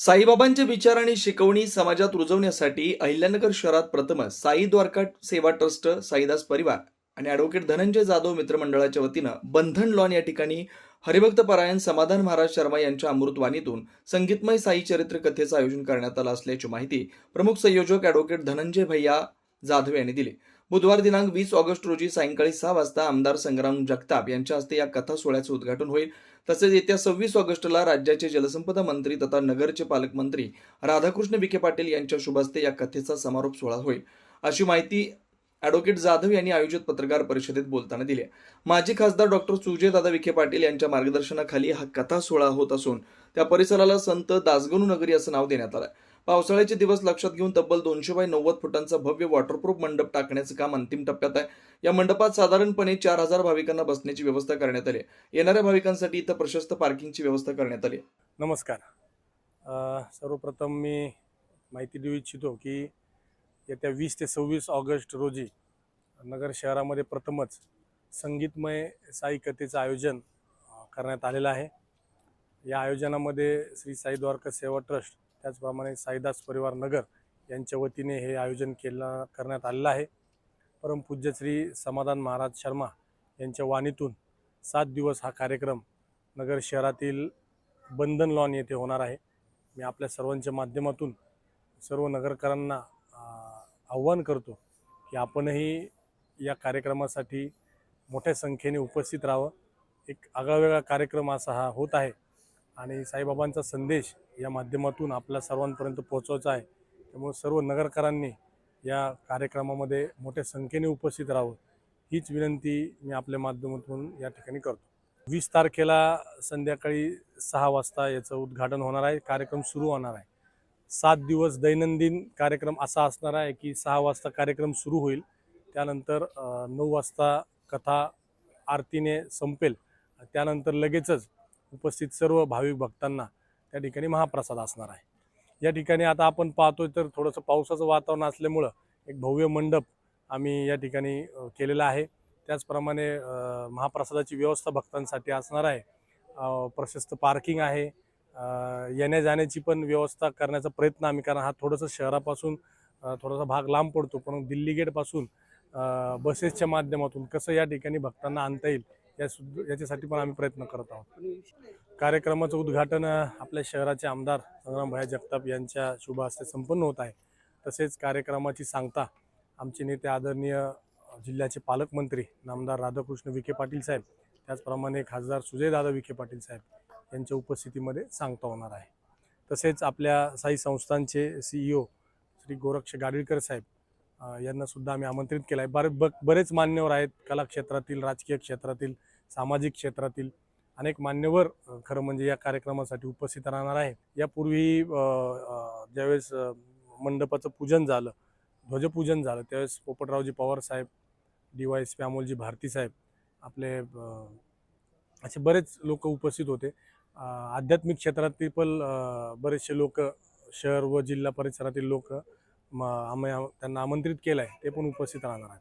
साईबाबांचे विचार आणि शिकवणी समाजात रुजवण्यासाठी अहिल्यानगर शहरात प्रथमच साई द्वारका सेवा ट्रस्ट साईदास परिवार आणि ॲडव्होकेट धनंजय जाधव मित्रमंडळाच्या वतीनं बंधन लॉन या ठिकाणी हरिभक्त परायण समाधान महाराज शर्मा यांच्या अमृतवाणीतून संगीतमय साई चरित्र कथेचं आयोजन करण्यात आलं असल्याची माहिती प्रमुख संयोजक ॲडव्होकेट धनंजय भैया जाधव यांनी दिली. बुधवार दिनांक वीस ऑगस्ट रोजी सायंकाळी सहा वाजता आमदार संग्राम जगताप यांच्या हस्ते या कथा सोहळ्याचं उद्घाटन होईल. तसेच येत्या सव्वीस ऑगस्टला राज्याचे जलसंपदा मंत्री तथा नगरचे पालकमंत्री राधाकृष्ण विखे पाटील यांच्या शुभ हस्ते या कथेचा समारोप सोहळा होईल. अशी माहिती ॲडव्होकेट जाधव यांनी आयोजित पत्रकार परिषदेत बोलताना दिली माजी खासदार डॉक्टर सुजयदादा विखे पाटील यांच्या मार्गदर्शनाखाली हा कथा सोहळा होत असून त्या परिसराला संत दासगणू नगरी असं नाव देण्यात आलं पावसाळ्याचे दिवस लक्षात घेऊन तब्बल दोनशे बाय नव्वद फुटांचा भव्य वॉटरप्रूफ मंडप टाकण्याचं काम अंतिम टप्प्यात आहे. या मंडपात साधारणपणे चार हजार भाविकांना बसण्याची व्यवस्था करण्यात आली येणाऱ्या भाविकांसाठी इथं प्रशस्त पार्किंगची व्यवस्था करण्यात आली नमस्कार. सर्वप्रथम मी माहिती देऊ इच्छितो की येत्या वीस ते सव्वीस ऑगस्ट रोजी नगर शहरामध्ये प्रथमच संगीतमय साई कथेचं आयोजन करण्यात आलेलं आहे. या आयोजनामध्ये श्री साई द्वारका सेवा ट्रस्ट त्याचप्रमाणे साईदास परिवार नगर यांच्या वतीने हे आयोजन केलं करण्यात आलेलं आहे. परमपूज्य श्री समाधान महाराज शर्मा यांच्या वाणीतून सात दिवस हा कार्यक्रम नगर शहरातील बंधन लॉन येथे होणार आहे. मी आपल्या सर्वांच्या माध्यमातून सर्व नगरकरांना आव्हान करतो की आपणही या कार्यक्रमासाठी मोठ्या संख्येने उपस्थित राहावं. एक आगळावेगळा कार्यक्रम असा हा होत आहे. आणि साईबाबांचा संदेश या माध्यमातून आपल्या सर्वांपर्यंत पोहोचवायचा आहे. त्यामुळे सर्व नगरकरांनी या कार्यक्रमामध्ये मोठ्या संख्येने उपस्थित राहावं हीच विनंती मी आपल्या माध्यमातून या ठिकाणी करतो. वीस तारखेला संध्याकाळी सहा वाजता याचं उद्घाटन होणार आहे कार्यक्रम सुरू होणार आहे. सात दिवस दैनंदिन कार्यक्रम असा असणार आहे की सहा वाजता कार्यक्रम सुरू होईल. त्यानंतर नऊ वाजता कथा आरतीने संपेल. त्यानंतर लगेचच उपस्थित सर्व भाविक भक्तांना त्या ठिकाणी महाप्रसाद असणार आहे. या ठिकाणी आता आपण पाहतोय तर थोडंसं पावसाचं वातावरण असल्यामुळं एक भव्य मंडप आम्ही या ठिकाणी केलेला आहे. त्याचप्रमाणे महाप्रसादाची व्यवस्था भक्तांसाठी असणार आहे. प्रशस्त पार्किंग आहे. येण्या जाण्याची पण व्यवस्था करण्याचा प्रयत्न आम्ही कारण हा थोडंसं शहरापासून थोडासा भाग लांब पडतो पण दिल्ली गेटपासून बसेसच्या माध्यमातून कसं या ठिकाणी भक्तांना आणता येईल या सुद्धा याच्यासाठी पण आम्ही प्रयत्न करत आहोत. कार्यक्रमाचं उद्घाटन आपल्या शहराचे आमदार संग्राम भया जगताप यांच्या शुभ हस्ते संपन्न होत आहे. तसेच कार्यक्रमाची सांगता आमचे नेते आदरणीय जिल्ह्याचे पालकमंत्री नामदार राधाकृष्ण विखे पाटील साहेब त्याचप्रमाणे खासदार सुजयदादा विखे पाटील साहेब यांच्या उपस्थितीमध्ये सांगता होणार आहे. तसेच आपल्या साई संस्थांचे सीईओ श्री गोरक्ष गाडीलकर साहेब यांनासुद्धा यांना सुद्धा आम्ही आमंत्रित केलं आहे बरे ब बरेच मान्यवर आहेत कला क्षेत्रातील राजकीय क्षेत्रातील सामाजिक क्षेत्रातील अनेक मान्यवर खरं म्हणजे या कार्यक्रमासाठी उपस्थित राहणार आहे यापूर्वी ज्यावेळेस मंडपाचं पूजन झालं ध्वजपूजन झालं त्यावेळेस Popatraoji Pawar saheb D Y S P Amolji Bharati saheb आपले असे बरेच लोक उपस्थित होते. आध्यात्मिक क्षेत्रातील पण बरेचसे लोक शहर व जिल्हा परिसरातील लोक आम्ही त्यांना आमंत्रित केलं आहे ते पण उपस्थित राहणार आहेत.